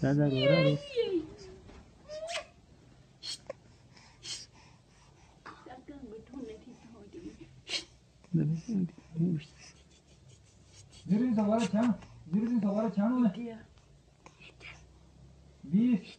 Serdar uğrar mı? Nereye davara çan? Nereye davara çan mı? Bir.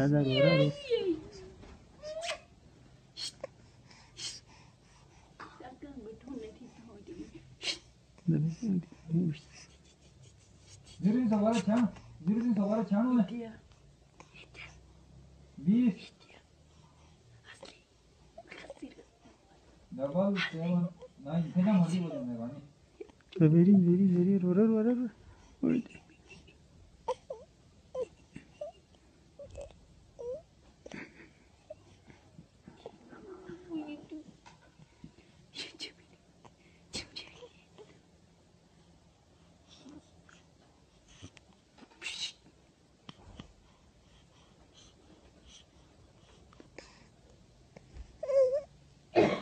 Serdar doğru arıyor. Birini tavara çan, birini tavara çan mı? Bir. Double seven. Nine. Sen de mali bozuyorsun yani. Very, very, very. Rorar, rorar. Öyle.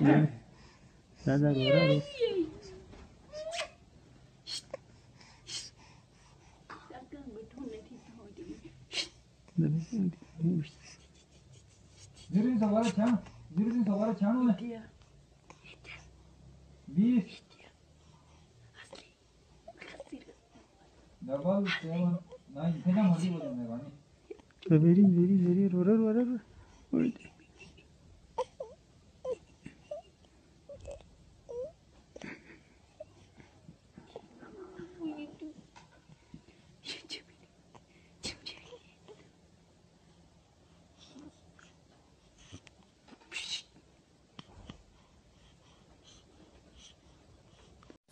Yem. Sen de doğru abi. Birini tavara çan, birini tavara çan mı? Bir. Double seven. Nine. Ne kadar hadi bu demek hani? Verin verin verin. Orar orar. Orar.